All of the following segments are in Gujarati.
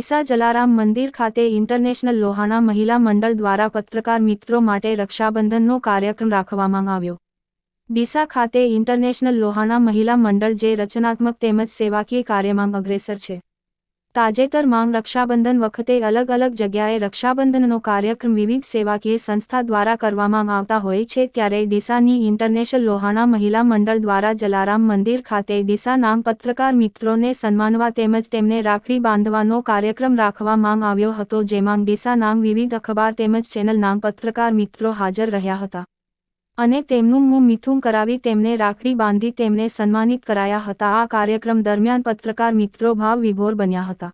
ડીસા જલારામ મંદિર ખાતે ઇન્ટરનેશનલ લોહાણા મહિલા મંડળ દ્વારા પત્રકાર મિત્રો માટે રક્ષાબંધનનો કાર્યક્રમ રાખવામાં આવ્યો. ડીસા ખાતે ઇન્ટરનેશનલ લોહાણા મહિલા મંડળ જે રચનાત્મક તેમજ સેવાકીય કાર્યમાં અગ્રેસર છે. તાજેતરમાં રક્ષાબંધન વખતે અલગ અલગ જગ્યાએ રક્ષાબંધનનો કાર્યક્રમ વિવિધ સેવાકીય સંસ્થા દ્વારા કરવામાં આવતા હોય છે ત્યારે ડીસાની ઇન્ટરનેશનલ લોહાણા મહિલા મંડળ દ્વારા જલારામ મંદિર ખાતે ડીસા નામ પત્રકાર મિત્રોને સન્માનવા તેમજ તેમને રાખડી બાંધવાનો કાર્યક્રમ રાખવામાં આવ્યો હતો જેમાં ડીસા નામ વિવિધ અખબાર તેમજ ચેનલ નામ પત્રકાર મિત્રો હાજર રહ્યા હતા. અને તેમનું મું મીઠું કરાવી તેમને રાખડી બાંધી તેમને સન્માનિત કરાયા હતા. આ કાર્યક્રમ દરમિયાન પત્રકાર મિત્રો ભાવ વિભોર બન્યા હતા.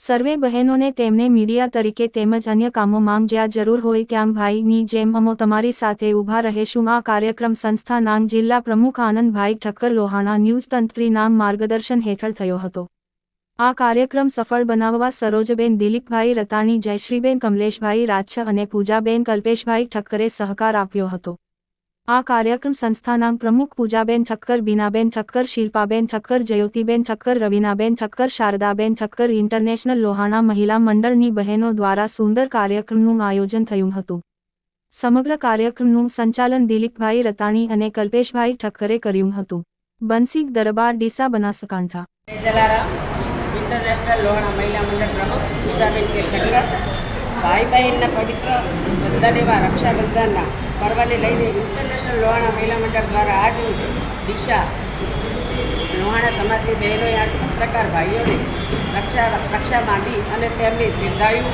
સર્વે બહેનોને તેમને મીડિયા તરીકે તેમજ અન્ય કામોમાં જ્યાં જરૂર હોય ત્યાં ભાઈની જેમ અમો તમારી સાથે ઊભા રહેશું. આ કાર્યક્રમ સંસ્થા નાંગ જિલ્લા પ્રમુખ આનંદભાઈ ઠક્કર લોહાણા ન્યૂઝ તંત્રી નામ માર્ગદર્શન હેઠળ થયો હતો. આ કાર્યક્રમ સફળ બનાવવા સરોજબેન, દિલીપભાઈ રતાણી, જયશ્રીબેન, કમલેશભાઈ રાચ્છ અને પૂજાબેન, કલ્પેશભાઈ ઠક્કરે સહકાર આપ્યો હતો. આ કાર્યક્રમ સંસ્થાના પ્રમુખ પૂજાબેન ઠક્કર, બીનાબેન ઠક્કર, શિલ્પાબેન ઠક્કર, જયોતિબેન ઠક્કર, રવિનાબેન ઠક્કર, શારદાબેન ઠક્કર, ઇન્ટરનેશનલ લોહાણા મહિલા મંડળની બહેનો દ્વારા સુંદર કાર્યક્રમનું આયોજન થયું હતું. સમગ્ર કાર્યક્રમનું સંચાલન દિલીપભાઈ રતાણી અને કલ્પેશભાઈ ઠક્કરે કર્યું હતું. બંસી દરબાર ડીસા બનાસકાંઠા. ઇન્ટરનેશનલ લોહાણા મહિલા મંડળ પ્રમુખ પૂજાબેન ભાઈ બહેનના પવિત્ર બંધન રક્ષાબંધનના પર્વને લઈને ઇન્ટરનેશનલ લોહાણા મહિલા મંડળ દ્વારા આજ દિશા. લોહાણા સમાજની બહેનોએ આજ પત્રકાર ભાઈઓને રક્ષા રક્ષા બાંધી અને તેમને દીર્ઘાયુ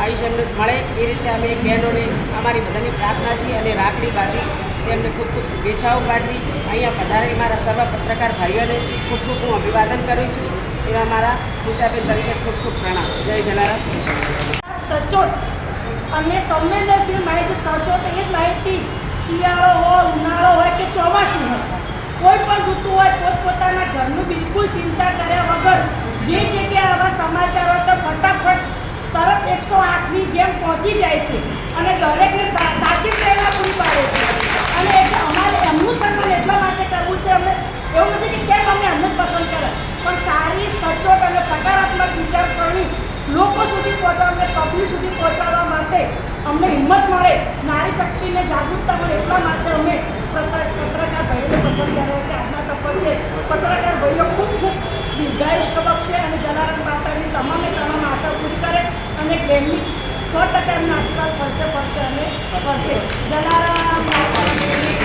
આયુષ્યનું મળે એ રીતે અમે બહેનોને અમારી બધાની પ્રાર્થના છે અને રાખડી બાંધી તેમને ખૂબ ખૂબ શુભેચ્છાઓ પાઠવી. અહીંયા પધારેલ મારા સર્વ પત્રકાર ભાઈઓને ખૂબ ખૂબ હું અભિવાદન કરું છું. એવા મારા પૂજાબેન તરીકે ખૂબ ખૂબ પ્રણામ. જય જલારામ. સચોટ. અને સંવેદનશીલ માહિતી, સચોટ એ માહિતી શિયાળો હોય ઉનાળો હોય કે ચોમાસું હોય, કોઈ પણ ઋતુ હોય, પોતપોતાના ઘરનું બિલકુલ ચિંતા કર્યા વગર જે જગ્યાએ આવા સમાચાર હોય તો ફટાફટ તરત એકસો આઠની જેમ પહોંચી જાય છે અને દરેકને સાચી પ્રેરણા પૂરી પાડે છે. અને એટલે અમારે એમનું સન્માન એટલા માટે કરવું છે, અમે એવું નથી કે કેમ અમે એમને પસંદ કરે, પણ સારી, સચોટ અને સકારાત્મક વિચારસરણી લોકો સુધી પહોંચાડવા પબ્લિક સુધી પહોંચાડવા માટે અમને હિંમત મળે, નારી શક્તિને જાગૃતતા મળે એટલા માટે અમે પત્રકાર ભાઈઓને પસંદ કર્યા છે. આજના તપરીએ પત્રકાર ભાઈઓ ખૂબ ખૂબ દીર્ઘાયુષ્ય બક્ષે અને જલારામ માતાની તમામે તમામ આશા પૂરી કરે અને પ્રેમની સો ટકા એમના આશીર્વાદ પડશે પડશે અને પડશે જલારામ માતા